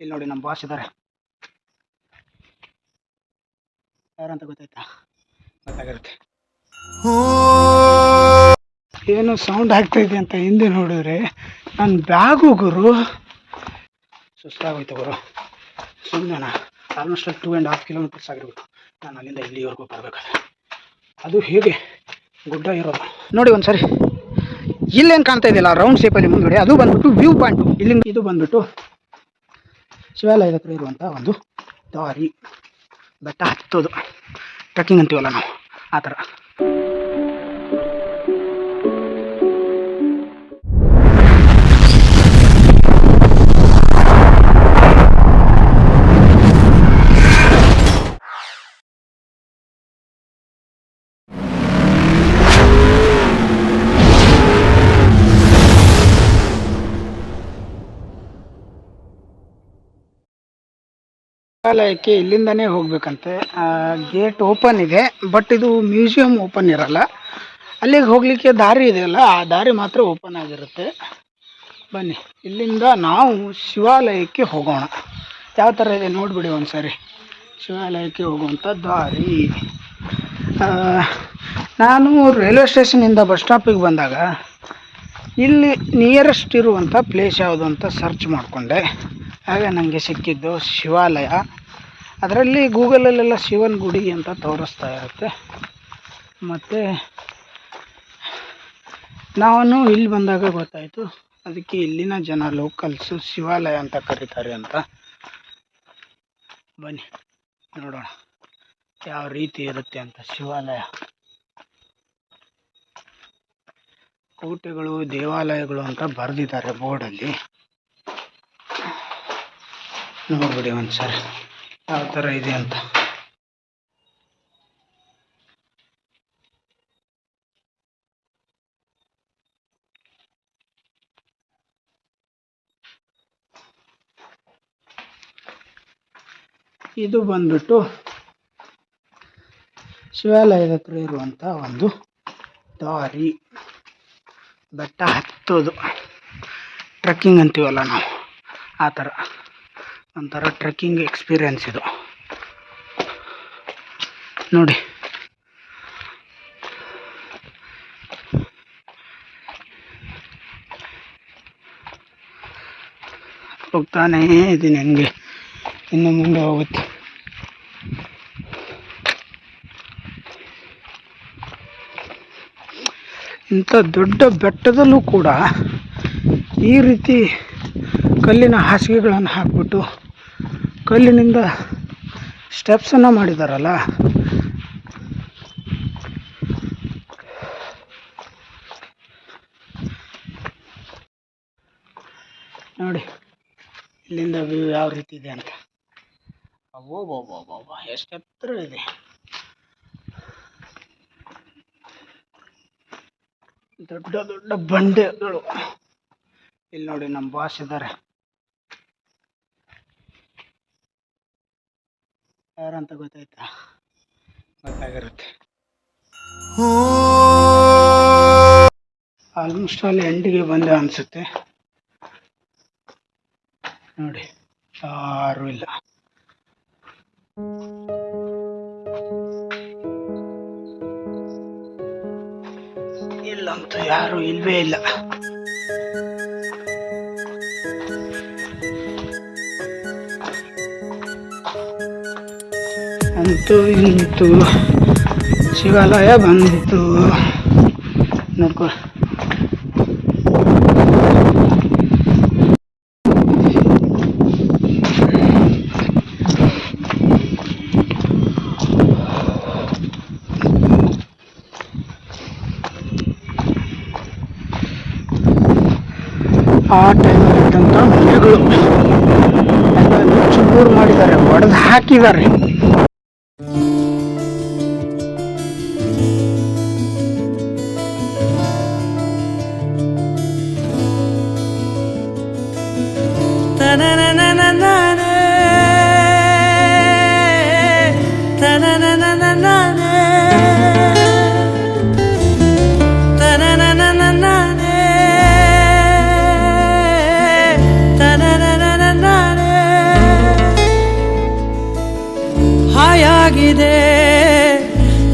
ಇಲ್ಲಿ ನೋಡಿ ನಮ್ಮ ಬಾಸ್ ಇದ್ದಾರೆ ಯಾರಂತ ಗೊತ್ತಾಯ್ತಾ? ಗೊತ್ತಾಗಿರುತ್ತೆ ಏನು ಸೌಂಡ್ ಆಗ್ತಾ ಇದೆ ಅಂತ ಹಿಂದೆ ನೋಡಿದ್ರೆ ನನ್ನ ಬ್ಯಾಗು ಗುರು. ಸುಸ್ತಾಗೋಯ್ತು ಗುರು. ಸುಮ್ಮನೆ almost two and half kilometres ಆಗಿರ್ಬೇಕು. ನಾನು ಅಲ್ಲಿಂದ ಇಲ್ಲಿವರೆಗೂ ಬರಬೇಕಾದ್ರೆ. ಅದು ಹೇಗೆ? ಗುಡ್ಡ ಇರೋದು. ನೋಡಿ ಒಂದ್ಸರಿ. ಇಲ್ಲೇನು ಕಾಣ್ತಾ ಇದೆಯಲ್ಲ ರೌಂಡ್ ಶೇಪಲ್ಲಿ ಮುಂದ್ಗಡೆ? ಅದು ಬಂದ್ಬಿಟ್ಟು ವ್ಯೂ ಪಾಯಿಂಟು ಇಲ್ಲಿಂದ ಇದು ಬಂದ್ಬಿಟ್ಟು ಶಿವಾಲಯದ ಹತ್ರ ಇರುವಂಥ ಒಂದು ದಾರಿ ಬೆಟ್ಟ ಹತ್ತೋದು. ಟ್ರೆಕ್ಕಿಂಗ್ ಅಂತೀವಲ್ಲ ನಾವು ಆ ಥರ ದೇವಾಲಯಕ್ಕೆ ಇಲ್ಲಿಂದನೇ ಹೋಗಬೇಕಂತೆ. ಗೇಟ್ ಓಪನ್ ಇದೆ ಬಟ್ ಇದು ಮ್ಯೂಸಿಯಂ ಓಪನ್ ಇರಲ್ಲ. ಅಲ್ಲಿಗೆ ಹೋಗಲಿಕ್ಕೆ ದಾರಿ ಇದೆಯಲ್ಲ ಆ ದಾರಿ ಮಾತ್ರ ಓಪನ್ ಆಗಿರುತ್ತೆ. ಬನ್ನಿ, ಇಲ್ಲಿಂದ ನಾವು ಶಿವಾಲಯಕ್ಕೆ ಹೋಗೋಣ. ಯಾವ ಥರ ಇದೆ ನೋಡಿಬಿಡಿ ಒಂದು ಶಿವಾಲಯಕ್ಕೆ ಹೋಗುವಂಥ ದಾರಿ. ನಾನು ರೈಲ್ವೆ ಸ್ಟೇಷನಿಂದ ಬಸ್ ಸ್ಟಾಪಿಗೆ ಬಂದಾಗ, ಇಲ್ಲಿ ನಿಯರೆಸ್ಟ್ ಇರುವಂಥ ಪ್ಲೇಸ್ ಯಾವುದು ಅಂತ ಸರ್ಚ್ ಮಾಡಿಕೊಂಡೆ. ಆಗ ನನಗೆ ಸಿಕ್ಕಿದ್ದು ಶಿವಾಲಯ. ಅದರಲ್ಲಿ ಗೂಗಲಲ್ಲೆಲ್ಲ ಶಿವನ ಗುಡಿ ಅಂತ ತೋರಿಸ್ತಾ ಇರುತ್ತೆ. ಮತ್ತು ನಾನು ಇಲ್ಲಿ ಬಂದಾಗ ಗೊತ್ತಾಯಿತು. ಅದಕ್ಕೆ ಇಲ್ಲಿನ ಜನ ಲೋಕಲ್ಸು ಶಿವಾಲಯ ಅಂತ ಕರೀತಾರೆ ಅಂತ. ಬನ್ನಿ, ನೋಡೋಣ. ಯಾವ ರೀತಿ ಇರುತ್ತೆ ಅಂತ ಶಿವಾಲಯ. ಕೋಟೆಗಳು, ದೇವಾಲಯಗಳು ಅಂತ ಬರೆದಿದ್ದಾರೆ ಬೋರ್ಡಲ್ಲಿ. ನೋಡ್ಬಿಡಿ ಒಂದ್ಸರಿ ಯಾವ ಥರ ಇದೆ ಅಂತ. ಇದು ಬಂದ್ಬಿಟ್ಟು ಶಿವಾಲಯದ ಹತ್ರ ಇರುವಂಥ ಒಂದು ದಾರಿ. ಬೆಟ್ಟ ಹತ್ತೋದು. ಟ್ರೆಕ್ಕಿಂಗ್ ಅಂತೀವಲ್ಲ ನಾವು. ಆ ಥರ ಒಂಥರ ಟ್ರೆಕ್ಕಿಂಗ್ ಎಕ್ಸ್ಪೀರಿಯನ್ಸ್ ಇದು. ನೋಡಿ. ಹೋಗ್ತಾನೇ ಇದ್ದೀನಿ ಹಂಗೆ. ಇನ್ನು ಮುಂದೆ ಹೋಗುತ್ತೆ. ಇಂಥ ದೊಡ್ಡ ಬೆಟ್ಟದಲ್ಲೂ ಕೂಡ ಈ ರೀತಿ ಕಲ್ಲಿನ ಹಾಸಿಗೆಗಳನ್ನು ಹಾಕ್ಬಿಟ್ಟು ಕಲ್ಲಿನಿಂದ ಸ್ಟೆಪ್ಸನ್ನು ಮಾಡಿದಾರಲ್ಲ? ನೋಡಿ, ಇಲ್ಲಿಂದ ವ್ಯೂ ಯಾವ ರೀತಿ ಇದೆ ಅಂತ. ಅಬ್ಬೋ ಎಷ್ಟು ಎತ್ತರ ಇದೆ. ದೊಡ್ಡ ದೊಡ್ಡ ಬಂಡೆಗಳು. ಇಲ್ಲಿ ನೋಡಿ ನಮ್ಮ ಬಾಸ್ ಇದ್ದಾರೆ ಯಾರಂತ ಗೊತ್ತಾಯ್ತಾ ಗೊತ್ತಾಗಿರುತ್ತೆ ಆಲ್ಮೋಸ್ಟ್ ಆಲ್ ಎಂಡಿಗೆ ಬಂದೆ ಅನ್ಸುತ್ತೆ. ನೋಡಿ, ಯಾರು ಇಲ್ಲ. ಇಲ್ಲಂತೂ ಯಾರು ಇಲ್ವೇ ಇಲ್ಲ. ಅಂತೂ ಇಂತೂ ಶಿವಾಲಯ ಬಂದಿತ್ತು ನೋಡ್ಕೊ ಆ ಟೈಮಲ್ಲಿ ಇದ್ದಂಥ ಮನೆಗಳು. ಎಲ್ಲ ನುಚ್ಚು ನೂರು ಮಾಡಿದ್ದಾರೆ ಒಡೆದು ಹಾಕಿದ್ದಾರೆ. ಇದೆ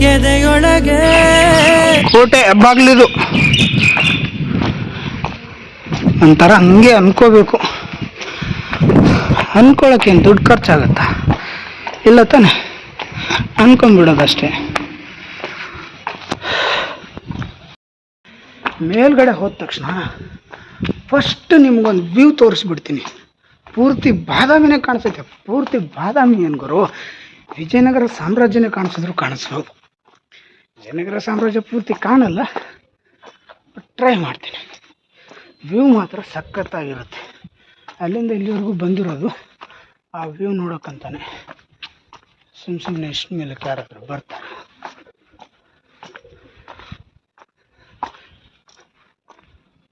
ಎದೆಯೊಳಗೆ. ಕೋಟೆ ಹೆಬ್ಬಾಗ್ಲಿದು. ಒಂಥರ ಹಂಗೆ ಅನ್ಕೋಬೇಕು. ಅನ್ಕೊಳಕ್ಕೆ ದುಡ್ಡು ಖರ್ಚಾಗತ್ತಾ? ಇಲ್ಲ ತಾನೆ? ಅನ್ಕೊಂಬಿಡೋದಷ್ಟೇ ಮೇಲ್ಗಡೆ ಹೋದ ತಕ್ಷಣ ಫಸ್ಟ್ ನಿಮ್ಗೊಂದು ವ್ಯೂ ತೋರಿಸ್ಬಿಡ್ತೀನಿ. ಪೂರ್ತಿ ಬಾದಾಮಿನೇ ಕಾಣಿಸುತ್ತೆ. ಪೂರ್ತಿ ಬಾದಾಮಿ ಏನು ಗುರು? ವಿಜಯನಗರ ಸಾಮ್ರಾಜ್ಯನೇ ಕಾಣಿಸಿದ್ರು ಕಾಣಿಸ್ಬೋದು. ವಿಜಯನಗರ ಸಾಮ್ರಾಜ್ಯ ಪೂರ್ತಿ ಕಾಣಲ್ಲ ಟ್ರೈ ಮಾಡ್ತೀನಿ. ವ್ಯೂ ಮಾತ್ರ ಸಖತ್ತಾಗಿರುತ್ತೆ. ಅಲ್ಲಿಂದ ಇಲ್ಲಿವರೆಗೂ ಬಂದಿರೋದು, ಆ ವ್ಯೂ ನೋಡೋಕ್ಕಂತಾನೆ. ಸುಮ್ಮ ಸುಮ್ಮನೆ ಇಷ್ಟು ಮೇಲೆ ಯಾರಾದ್ರೂ ಬರ್ತಾರೆ.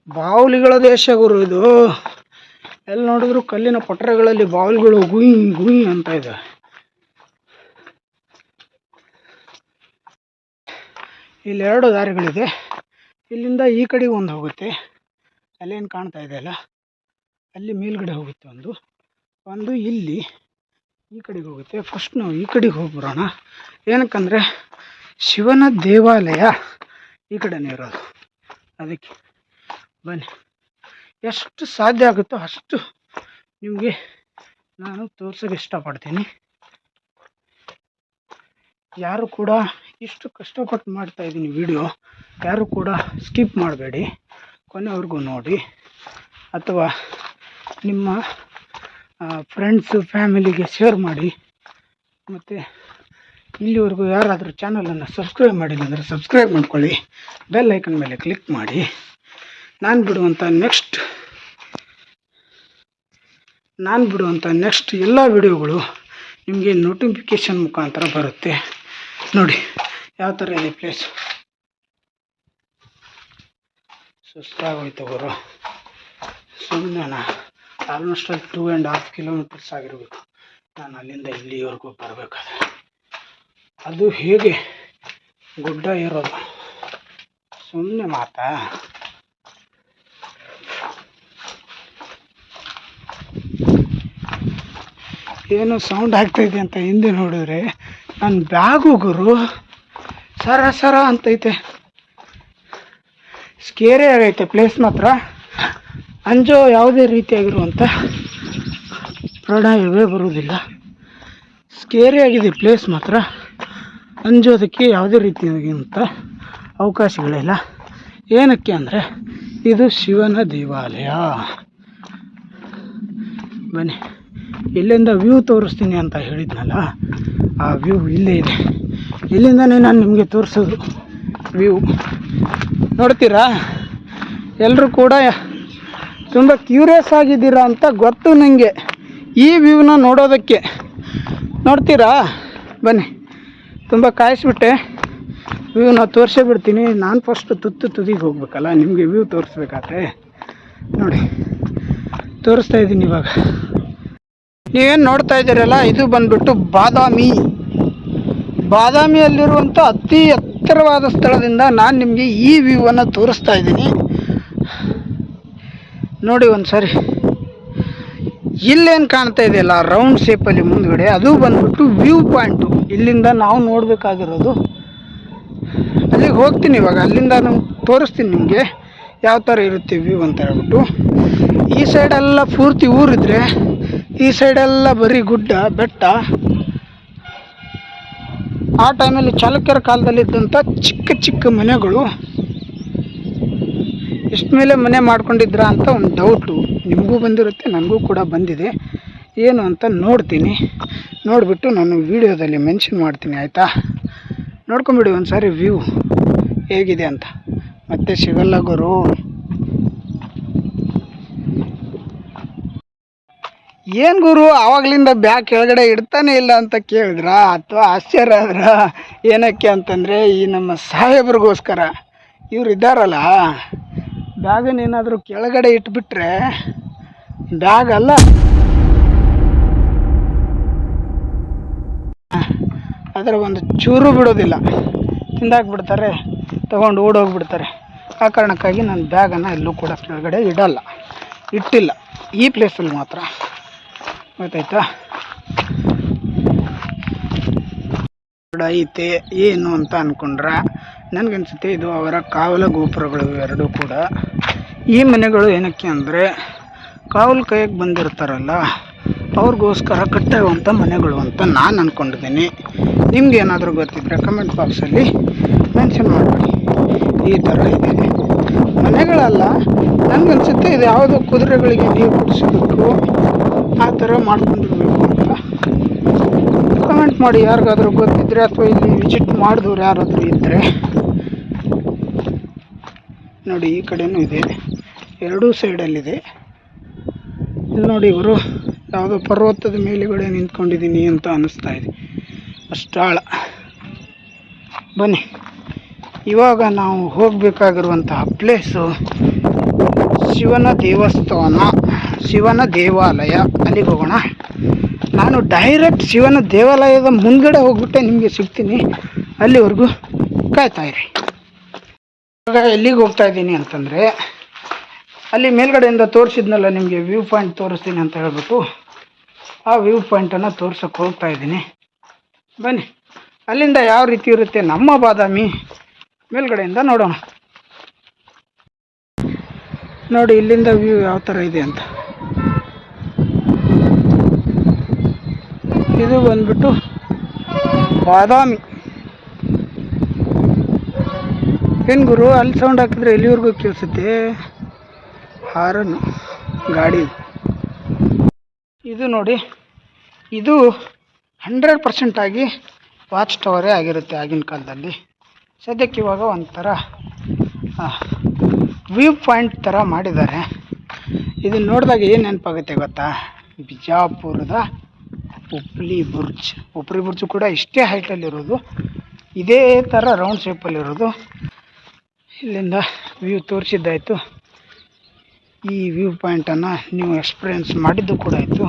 ಬಾವುಲಿಗಳ ದೇಶ ಗುರು ಇದು. ಎಲ್ಲಿ ನೋಡಿದ್ರು ಕಲ್ಲಿನ ಪಟ್ಟರೆಗಳಲ್ಲಿ ಬಾವುಲಿಗಳು ಗುಯ್ ಗುಯ್ ಅಂತ ಇದೆ. ಇಲ್ಲಿ ಎರಡು ದಾರಿಗಳಿದೆ. ಇಲ್ಲಿಂದ ಈ ಕಡೆಗೆ ಒಂದು ಹೋಗುತ್ತೆ. ಅಲ್ಲೇನು ಕಾಣ್ತಾ ಇದೆ ಅಲ್ಲ? ಅಲ್ಲಿ ಮೇಲ್ಗಡೆ ಹೋಗುತ್ತೆ ಒಂದು. ಒಂದು ಇಲ್ಲಿ ಈ ಕಡೆಗೆ ಹೋಗುತ್ತೆ. ಫಸ್ಟ್ ನಾವು ಈ ಕಡೆಗೆ ಹೋಗ್ಬರೋಣ. ಏನಕ್ಕಂದರೆ ಶಿವನ ದೇವಾಲಯ ಈ ಕಡೆನೇ ಇರೋದು. ಅದಕ್ಕೆ ಬನ್ನಿ. ಎಷ್ಟು ಸಾಧ್ಯ ಆಗುತ್ತೋ ಅಷ್ಟು ನಿಮಗೆ ನಾನು ತೋರ್ಸೋಕೆ ಇಷ್ಟಪಡ್ತೀನಿ. ಯಾರು ಕೂಡ ಇಷ್ಟು ಕಷ್ಟಪಟ್ಟು ಮಾಡ್ತಾ ಇದ್ದೀನಿ ವಿಡಿಯೋ ಯಾರು ಕೂಡ ಸ್ಕಿಪ್ ಮಾಡಬೇಡಿ. ಕೊನೆವರೆಗೂ ನೋಡಿ. ಅಥವಾ ನಿಮ್ಮ ಫ್ರೆಂಡ್ಸು ಫ್ಯಾಮಿಲಿಗೆ ಶೇರ್ ಮಾಡಿ. ಮತ್ತು ಇಲ್ಲಿವರೆಗೂ ಯಾರಾದರೂ ಚಾನಲನ್ನು ಸಬ್ಸ್ಕ್ರೈಬ್ ಮಾಡಿಲ್ಲ ಅಂದರೆ ಸಬ್ಸ್ಕ್ರೈಬ್ ಮಾಡ್ಕೊಳ್ಳಿ. ಬೆಲ್ ಐಕನ್ ಮೇಲೆ ಕ್ಲಿಕ್ ಮಾಡಿ. ನಾನು ಬಿಡುವಂಥ ನೆಕ್ಸ್ಟ್ ನಾನು ಬಿಡುವಂಥ ನೆಕ್ಸ್ಟ್ ಎಲ್ಲ ವಿಡಿಯೋಗಳು ನಿಮಗೆ ನೋಟಿಫಿಕೇಷನ್ ಮುಖಾಂತರ ಬರುತ್ತೆ. ನೋಡಿ. ಯಾವ ಥರ ಇದೆ ಪ್ಲೇಸ್ ಸುಸ್ತಾಗೋಯ್ತು ಅವರು ಸುಮ್ಮನೆ ಆಲ್ಮೋಸ್ಟ್ ಅಲ್ಲಿ ಟೂ ಆ್ಯಂಡ್ ಹಾಫ್ ಕಿಲೋಮೀಟರ್ಸ್ ಆಗಿರಬೇಕು. ನಾನು ಅಲ್ಲಿಂದ ಇಲ್ಲಿವರೆಗೂ ಬರಬೇಕಾದ್ರೆ. ಅದು ಹೇಗೆ ಗುಡ್ಡ ಇರೋದು? ಸುಮ್ಮನೆ ಮಾತಾ? ಏನು ಸೌಂಡ್ ಆಗ್ತಾಯಿದೆ ಅಂತ ಹಿಂದೆ ನೋಡಿದ್ರೆ ನನ್ನ ಬ್ಯಾಗು ಗುರು. ಸರ ಸರ ಅಂತೈತೆ. ಸ್ಕೇರೆ ಆಗೈತೆ ಪ್ಲೇಸ್ ಮಾತ್ರ. ಅಂಜೋ ಯಾವುದೇ ರೀತಿಯಾಗಿರುವಂಥ ಪ್ರಾಣವೇ ಬರುವುದಿಲ್ಲ. ಸ್ಕೇರಿ ಆಗಿದೆ ಪ್ಲೇಸ್ ಮಾತ್ರ. ಅಂಜೋದಕ್ಕೆ ಯಾವುದೇ ರೀತಿಯಾಗಿರುವಂಥ ಅವಕಾಶಗಳಿಲ್ಲ. ಏನಕ್ಕೆ ಅಂದರೆ, ಇದು ಶಿವನ ದೇವಾಲಯ. ಬನ್ನಿ, ಇಲ್ಲಿಂದ ವ್ಯೂ ತೋರಿಸ್ತೀನಿ ಅಂತ ಹೇಳಿದ್ನಲ್ಲ? ಆ ವ್ಯೂ ಇಲ್ಲೇ ಇದೆ. ಇಲ್ಲಿಂದನೇ ನಾನು ನಿಮಗೆ ತೋರಿಸೋದು ವ್ಯೂ ನೋಡ್ತೀರಾ? ಎಲ್ಲರೂ ಕೂಡ ತುಂಬ ಕ್ಯೂರಿಯಸ್ ಆಗಿದ್ದೀರಾ ಅಂತ ಗೊತ್ತು ನನಗೆ ಈ ವ್ಯೂನ ನೋಡೋದಕ್ಕೆ. ನೋಡ್ತೀರಾ? ಬನ್ನಿ. ತುಂಬ ಕಾಯಿಸ್ಬಿಟ್ಟೆ. ವ್ಯೂನ ತೋರಿಸೇ ಬಿಡ್ತೀನಿ. ನಾನು ಫಸ್ಟ್ ತುತ್ತು ತುದಿಗೆ ಹೋಗ್ಬೇಕಲ್ಲ, ನಿಮಗೆ ವ್ಯೂ ತೋರಿಸ್ಬೇಕಾದ್ರೆ. ನೋಡಿ. ತೋರಿಸ್ತಾ ಇದ್ದೀನಿ ಇವಾಗ. ನೀವೇನು ನೋಡ್ತಾ ಇದ್ದೀರಲ್ಲ, ಇದು ಬಂದ್ಬಿಟ್ಟು ಬಾದಾಮಿ. ಬಾದಾಮಿಯಲ್ಲಿರುವಂಥ ಅತಿ ಎತ್ತರವಾದ ಸ್ಥಳದಿಂದ ನಾನು ನಿಮಗೆ ಈ ವ್ಯೂವನ್ನು ತೋರಿಸ್ತಾ ಇದ್ದೀನಿ. ನೋಡಿ ಒಂದು ಸಾರಿ ಇಲ್ಲೇನು ಕಾಣ್ತಾ ಇದೆಯಲ್ಲ ರೌಂಡ್ ಶೇಪಲ್ಲಿ ಮುಂದ್ಗಡೆ, ಅದು ಬಂದ್ಬಿಟ್ಟು ವ್ಯೂ ಪಾಯಿಂಟು ಇಲ್ಲಿಂದ ನಾವು ನೋಡಬೇಕಾಗಿರೋದು. ಅಲ್ಲಿಗೆ ಹೋಗ್ತೀನಿ ಇವಾಗ, ಅಲ್ಲಿಂದ ನಾನು ತೋರಿಸ್ತೀನಿ ನಿಮಗೆ ಯಾವ ಥರ ಇರುತ್ತೆ ವ್ಯೂ ಅಂತ ಹೇಳ್ಬಿಟ್ಟು. ಈ ಸೈಡೆಲ್ಲ ಪೂರ್ತಿ ಊರಿದ್ರೆ, ಈ ಸೈಡೆಲ್ಲ ಬರೀ ಗುಡ್ಡ, ಬೆಟ್ಟ ಆ ಟೈಮಲ್ಲಿ ಚಾಲುಕ್ಯರ ಕಾಲದಲ್ಲಿದ್ದಂಥ ಚಿಕ್ಕ ಚಿಕ್ಕ ಮನೆಗಳು ಎಷ್ಟು ಮೇಲೆ ಮನೆ ಮಾಡ್ಕೊಂಡಿದ್ರ ಅಂತ ಒಂದು ಡೌಟು ನಿಮಗೂ ಬಂದಿರುತ್ತೆ, ನನಗೂ ಕೂಡ ಬಂದಿದೆ. ಏನು ಅಂತ ನೋಡ್ತೀನಿ. ನೋಡಿಬಿಟ್ಟು ನಾನು ವೀಡಿಯೋದಲ್ಲಿ ಮೆನ್ಷನ್ ಮಾಡ್ತೀನಿ, ಆಯಿತಾ? ನೋಡ್ಕೊಂಬಿಡಿ ಒಂದು ಸಾರಿ ವ್ಯೂ ಹೇಗಿದೆ ಅಂತ. ಮತ್ತೆ ಸಿಗಲ್ಲ ಗುರು. ಏನು ಗುರು, ಆವಾಗಲಿಂದ ಬ್ಯಾಗ್ ಕೆಳಗಡೆ ಇಡ್ತಾನೆ ಇಲ್ಲ ಅಂತ ಕೇಳಿದ್ರ? ಅಥವಾ ಆಶ್ಚರ್ಯ ಆದ್ರ? ಏನಕ್ಕೆ ಅಂತಂದರೆ, ಈ ನಮ್ಮ ಸಾಹೇಬ್ರಿಗೋಸ್ಕರ. ಇವ್ರು ಇದ್ದಾರಲ್ಲ ಬ್ಯಾಗನ್ನೇನಾದರೂ ಕೆಳಗಡೆ ಇಟ್ಬಿಟ್ರೆ, ಬ್ಯಾಗ್ ಅಲ್ಲ. ಅದರ ಒಂದು ಚೂರು ಬಿಡೋದಿಲ್ಲ. ತಿಂದಾಕ್ಬಿಡ್ತಾರೆ ತೊಗೊಂಡು ಓಡೋಗ್ಬಿಡ್ತಾರೆ. ಆ ಕಾರಣಕ್ಕಾಗಿ ನಾನು ಬ್ಯಾಗನ್ನು ಎಲ್ಲೂ ಕೂಡ ಕೆಳಗಡೆ ಇಡಲ್ಲ. ಇಟ್ಟಿಲ್ಲ. ಈ ಪ್ಲೇಸಲ್ಲಿ ಮಾತ್ರ. ಗೊತ್ತಾಯ್ತಾ? ಬೋರ್ಡ್ ಐತೆ ಏನು ಅಂತ ಅಂದ್ಕೊಂಡ್ರೆ ನನಗನ್ಸುತ್ತೆ ಇದು ಅವರ ಕಾವಲ ಗೋಪುರಗಳು ಎರಡೂ ಕೂಡ. ಈ ಮನೆಗಳು ಏನಕ್ಕೆ ಅಂದರೆ ಕಾವಲು ಕೈಗೆ ಬಂದಿರ್ತಾರಲ್ಲ, ಅವ್ರಿಗೋಸ್ಕರ ಕಟ್ಟಿರುವಂಥ ಮನೆಗಳು ಅಂತ ನಾನು ಅಂದ್ಕೊಂಡಿದ್ದೀನಿ ನಿಮ್ಗೆ ಏನಾದರೂ ಗೊತ್ತಿದ್ರೆ ಕಮೆಂಟ್ ಬಾಕ್ಸಲ್ಲಿ ಮೆನ್ಷನ್ ಮಾಡಿ ಈ ಥರ ಇದೆ. ಮನೆಗಳಲ್ಲ, ನನಗನ್ಸುತ್ತೆ ಇದು ಯಾವುದೋ ಕುದುರೆಗಳಿಗೆ ನೀರು ಕುಡಿಸೋದಕ್ಕೂ ಆ ಥರ ಮಾಡ್ಕೊಂಡಿರ್ಬೇಕು ಅಂತ ಕಮೆಂಟ್ ಮಾಡಿ ಯಾರಿಗಾದ್ರೂ ಗೊತ್ತಿದ್ದರೆ ಅಥವಾ ಇಲ್ಲಿ ವಿಸಿಟ್ ಮಾಡಿದವ್ರು ಯಾರಾದರೂ ಇದ್ದರೆ ನೋಡಿ, ಈ ಕಡೆನೂ ಇದೆ. ಎರಡೂ ಸೈಡಲ್ಲಿದೆ ಇಲ್ಲಿ ನೋಡಿ ಇವರು ಯಾವುದೋ ಪರ್ವತದ ಮೇಲುಗಡೆ ನಿಂತ್ಕೊಂಡಿದ್ದೀನಿ ಅಂತ ಅನ್ನಿಸ್ತಾ ಇದೆ. ಅಷ್ಟಾಳ ಬನ್ನಿ. ಇವಾಗ ನಾವು ಹೋಗಬೇಕಾಗಿರುವಂತಹ ಪ್ಲೇಸು ಶಿವನ ದೇವಸ್ಥಾನ. ಶಿವನ ದೇವಾಲಯ. ಅಲ್ಲಿಗೆ ಹೋಗೋಣ. ನಾನು ಡೈರೆಕ್ಟ್ ಶಿವನ ದೇವಾಲಯದ ಮುಂದ್ಗಡೆ ಹೋಗ್ಬಿಟ್ಟೆ, ನಿಮಗೆ ಸಿಗ್ತೀನಿ. ಅಲ್ಲಿವರೆಗೂ ಕಾಯ್ತಾ ಇರಿ. ಇವಾಗ ಎಲ್ಲಿಗೆ ಹೋಗ್ತಾ ಇದ್ದೀನಿ ಅಂತಂದರೆ, ಅಲ್ಲಿ ಮೇಲ್ಗಡೆಯಿಂದ ತೋರಿಸಿದ್ನಲ್ಲ ನಿಮಗೆ ವ್ಯೂ ಪಾಯಿಂಟ್ ತೋರಿಸ್ತೀನಿ ಅಂತ ಹೇಳ್ಬಿಟ್ಟು, ಆ ವ್ಯೂ ಪಾಯಿಂಟನ್ನು ತೋರ್ಸೋಕ್ಕೆ ಹೋಗ್ತಾ ಇದ್ದೀನಿ. ಬನ್ನಿ. ಅಲ್ಲಿಂದ ಯಾವ ರೀತಿ ಇರುತ್ತೆ ನಮ್ಮ ಬಾದಾಮಿ ಮೇಲ್ಗಡೆಯಿಂದ ನೋಡೋಣ. ನೋಡಿ ಇಲ್ಲಿಂದ ವ್ಯೂ ಯಾವ ಥರ ಇದೆ ಅಂತ. ಇದು ಬಂದ್ಬಿಟ್ಟು ಬಾದಾಮಿ. ಏನು ಗುರು, ಅಲ್ಲಿ ಸೌಂಡ್ ಹಾಕಿದ್ರೆ ಎಲ್ಲಿವರೆಗೂ ಕೇಳಿಸುತ್ತೆ? ಹಾರನ್ನು, ಗಾಡಿ. ಇದು ನೋಡಿ, ಇದು ಹಂಡ್ರೆಡ್ ಪರ್ಸೆಂಟ್ ಆಗಿ ವಾಚ್ ಟವರೇ ಆಗಿರುತ್ತೆ ಆಗಿನ ಕಾಲದಲ್ಲಿ. ಸದ್ಯಕ್ಕೆ ಇವಾಗ ಒಂಥರ ವ್ಯೂ ಪಾಯಿಂಟ್ ಥರ ಮಾಡಿದ್ದಾರೆ. ಇದನ್ನು ನೋಡಿದಾಗ ಏನು ನೆನಪಾಗುತ್ತೆ ಗೊತ್ತಾ? ಬಿಜಾಪುರದ ಉಪ್ಲಿ ಬುರ್ಜ್. ಉಪ್ಲಿ ಬುರ್ಜ್ ಕೂಡ ಇಷ್ಟೇ ಹೈಟಲ್ಲಿರೋದು ಇದೇ ಥರ ರೌಂಡ್ ಶೇಪಲ್ಲಿರೋದು ಇಲ್ಲಿಂದ ವ್ಯೂ ತೋರಿಸಿದ್ದಾಯಿತು. ಈ ವ್ಯೂ ಪಾಯಿಂಟನ್ನು ನೀವು ಎಕ್ಸ್ಪೀರಿಯನ್ಸ್ ಮಾಡಿದ್ದು ಕೂಡ ಆಯಿತು.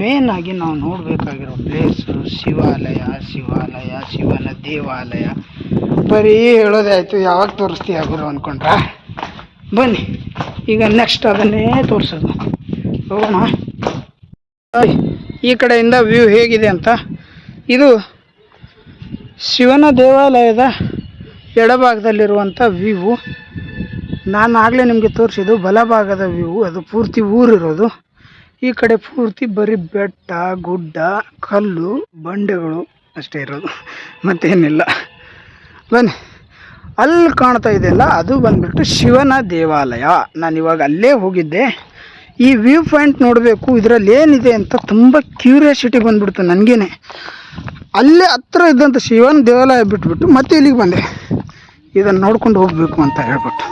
ಮೇನ್ ಆಗಿ ನಾವು ನೋಡಬೇಕಾಗಿರೋ ಪ್ಲೇಸು ಶಿವಾಲಯ ಶಿವಾಲಯ, ಶಿವನ ದೇವಾಲಯ. ಬರೀ ಹೇಳೋದೇ ಆಯಿತು, ಯಾವಾಗ ತೋರಿಸ್ತೀಯ ಗುರು ಅಂದ್ಕೊಂಡ್ರ ಬನ್ನಿ, ಈಗ ನೆಕ್ಸ್ಟ್ ಅದನ್ನೇ ತೋರಿಸೋದು. ಹೋಗೋಣ. ಈ ಕಡೆಯಿಂದ ವ್ಯೂ ಹೇಗಿದೆ ಅಂತ. ಇದು ಶಿವನ ದೇವಾಲಯದ ಎಡಭಾಗದಲ್ಲಿರುವಂಥ ವ್ಯೂ. ನಾನು ಆಗಲೇ ನಿಮಗೆ ತೋರಿಸಿದ್ದು ಬಲಭಾಗದ ವ್ಯೂ, ಅದು ಪೂರ್ತಿ ಊರಿರೋದು. ಈ ಕಡೆ ಪೂರ್ತಿ ಬರೀ ಬೆಟ್ಟ, ಗುಡ್ಡ, ಕಲ್ಲು, ಬಂಡೆಗಳು ಅಷ್ಟೇ ಇರೋದು. ಮತ್ತೇನಿಲ್ಲ. ಬನ್ನಿ. ಅಲ್ಲಿ ಕಾಣ್ತಾ ಇದೆಯಲ್ಲ, ಅದು ಬಂದ್ಬಿಟ್ಟು ಶಿವನ ದೇವಾಲಯ. ನಾನು ಇವಾಗ ಅಲ್ಲೇ ಹೋಗಿದ್ದೆ. ಈ ವ್ಯೂ ಪಾಯಿಂಟ್ ನೋಡಬೇಕು, ಇದರಲ್ಲಿ ಏನಿದೆ ಅಂತ ತುಂಬ ಕ್ಯೂರಿಯಾಸಿಟಿ ಬಂದ್ಬಿಡ್ತು ನನಗೇನೆ. ಅಲ್ಲೇ ಹತ್ರ ಇದ್ದಂಥ ಶಿವನ ದೇವಾಲಯ ಬಿಟ್ಬಿಟ್ಟು ಮತ್ತೆ ಇಲ್ಲಿಗೆ ಬಂದೆ. ಇದನ್ನು ನೋಡ್ಕೊಂಡು ಹೋಗಬೇಕು ಅಂತ ಹೇಳ್ಬಿಟ್ಟು.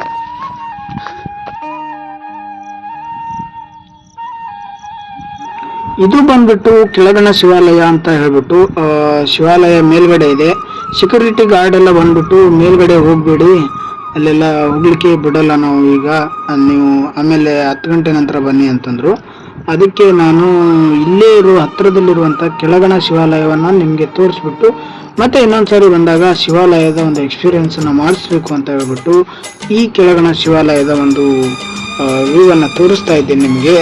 ಇದು ಬಂದ್ಬಿಟ್ಟು ಕೆಳಗಣ ಶಿವಾಲಯ ಅಂತ ಹೇಳ್ಬಿಟ್ಟು ಶಿವಾಲಯ ಮೇಲ್ಗಡೆ ಇದೆ. ಸೆಕ್ಯೂರಿಟಿ ಗಾರ್ಡ್ ಎಲ್ಲ ಬಂದ್ಬಿಟ್ಟು ಮೇಲ್ಗಡೆ ಹೋಗ್ಬೇಡಿ. ಅಲ್ಲೆಲ್ಲ ಹೋಗ್ಲಿಕ್ಕೆ ಬಿಡಲ್ಲ ನಾವು ಈಗ. ನೀವು ಆಮೇಲೆ ಹತ್ತು ಗಂಟೆ ನಂತರ ಬನ್ನಿ ಅಂತಂದ್ರು. ಅದಕ್ಕೆ ನಾನು ಇಲ್ಲೇ ಇರೋ ಹತ್ತಿರದಲ್ಲಿರುವಂಥ ಕೆಳಗಣ ಶಿವಾಲಯವನ್ನು ನಿಮಗೆ ತೋರಿಸ್ಬಿಟ್ಟು ಮತ್ತೆ ಇನ್ನೊಂದ್ಸರಿ ಬಂದಾಗ ಶಿವಾಲಯದ ಒಂದು ಎಕ್ಸ್ಪೀರಿಯನ್ಸನ್ನು ಮಾಡಿಸ್ಬೇಕು ಅಂತ ಹೇಳ್ಬಿಟ್ಟು ಈ ಕೆಳಗಣ ಶಿವಾಲಯದ ಒಂದು ವ್ಯೂವನ್ನು ತೋರಿಸ್ತಾ ಇದ್ದೀನಿ ನಿಮಗೆ.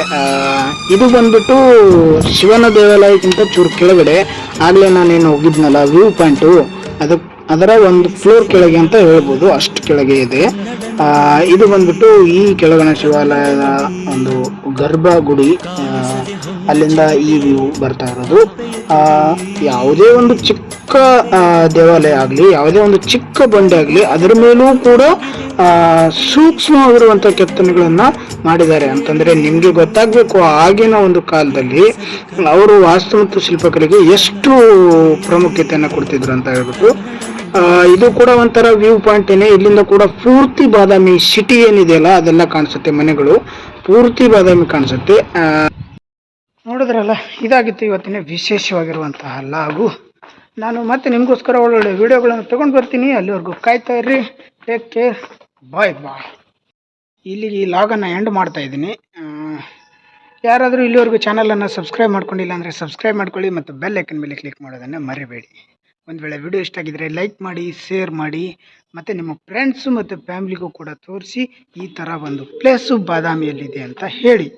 ಇದು ಬಂದ್ಬಿಟ್ಟು ಶಿವನ ದೇವಾಲಯಕ್ಕಿಂತ ಚೂರು ಕೆಳಗಡೆ. ಆಗಲೇ ನಾನೇನು ಹೋಗಿದ್ನಲ್ಲ ವ್ಯೂ ಪಾಯಿಂಟು ಅದಕ್ಕೆ ಅದರ ಒಂದು ಫ್ಲೋರ್ ಕೆಳಗೆ ಅಂತ ಹೇಳ್ಬೋದು. ಅಷ್ಟು ಕೆಳಗೆ ಇದೆ. ಇದು ಬಂದ್ಬಿಟ್ಟು ಈ ಕೆಳಗಣ ಶಿವಾಲಯದ ಒಂದು ಗರ್ಭಗುಡಿ. ಗುಡಿ ಅಲ್ಲಿಂದ ಈ ವ್ಯೂ ಬರ್ತಾ ಇರೋದು. ಯಾವುದೇ ಒಂದು ಚಿಕ್ಕ ದೇವಾಲಯ ಆಗಲಿ, ಯಾವುದೇ ಒಂದು ಚಿಕ್ಕ ಬಂಡೆ ಆಗಲಿ, ಅದರ ಮೇಲೂ ಕೂಡ ಸೂಕ್ಷ್ಮವಾಗಿರುವಂಥ ಕೆತ್ತನೆಗಳನ್ನು ಮಾಡಿದ್ದಾರೆ. ಅಂತಂದರೆ ನಿಮಗೆ ಗೊತ್ತಾಗಬೇಕು, ಆಗಿನ ಒಂದು ಕಾಲದಲ್ಲಿ ಅವರು ವಾಸ್ತು ಮತ್ತು ಶಿಲ್ಪಕಲೆಗೆ ಎಷ್ಟು ಪ್ರಾಮುಖ್ಯತೆಯನ್ನು ಕೊಡ್ತಿದ್ರು ಅಂತ ಹೇಳ್ಬಿಟ್ಟು. ಇದು ಕೂಡ ಒಂಥರ ವ್ಯೂ ಪಾಯಿಂಟ್ ಏನೇ, ಇಲ್ಲಿಂದ ಕೂಡ ಪೂರ್ತಿ ಬಾದಾಮಿ ಸಿಟಿ ಏನಿದೆಯಲ್ಲ ಅದೆಲ್ಲ ಕಾಣಿಸುತ್ತೆ ಮನೆಗಳು. ಪೂರ್ತಿ ಬಾದಾಮಿ ಕಾಣಿಸುತ್ತೆ. ನೋಡಿದ್ರಲ್ಲ, ಇದಾಗಿತ್ತು ಇವತ್ತಿನ ವಿಶೇಷವಾಗಿರುವಂತಹ ಲಾಗು. ನಾನು ಮತ್ತೆ ನಿಮಗೋಸ್ಕರ ಒಳ್ಳೊಳ್ಳೆ ವಿಡಿಯೋಗಳನ್ನು ತಗೊಂಡು ಬರ್ತೀನಿ. ಅಲ್ಲಿವರೆಗೂ ಕಾಯ್ತಾ ಇರ್ರಿ. ಟೇಕ್ ಕೇರ್ ಬಾಯ್ ಬಾಯ್ ಇಲ್ಲಿಗೆ ಈ ಲಾಗನ್ನು ಎಂಡ್ ಮಾಡ್ತಾ ಇದ್ದೀನಿ. ಯಾರಾದರೂ ಇಲ್ಲಿವರೆಗೂ ಚಾನಲನ್ನು ಸಬ್ಸ್ಕ್ರೈಬ್ ಮಾಡ್ಕೊಂಡಿಲ್ಲ ಅಂದರೆ ಸಬ್ಸ್ಕ್ರೈಬ್ ಮಾಡ್ಕೊಳ್ಳಿ ಮತ್ತು ಬೆಲ್ ಐಕನ್ ಮೇಲೆ ಕ್ಲಿಕ್ ಮಾಡೋದನ್ನು ಮರಿಬೇಡಿ. ಒಂದು ವೇಳೆ ವಿಡಿಯೋ ಇಷ್ಟ ಆಗಿದ್ದರೆ ಲೈಕ್ ಮಾಡಿ ಶೇರ್ ಮಾಡಿ, ಮತ್ತು ನಿಮ್ಮ ಫ್ರೆಂಡ್ಸು ಮತ್ತು ಫ್ಯಾಮ್ಲಿಗೂ ಕೂಡ ತೋರಿಸಿ ಈ ಥರ ಒಂದು ಪ್ಲೇಸು ಬಾದಾಮಿಯಲ್ಲಿದೆ ಅಂತ ಹೇಳಿ.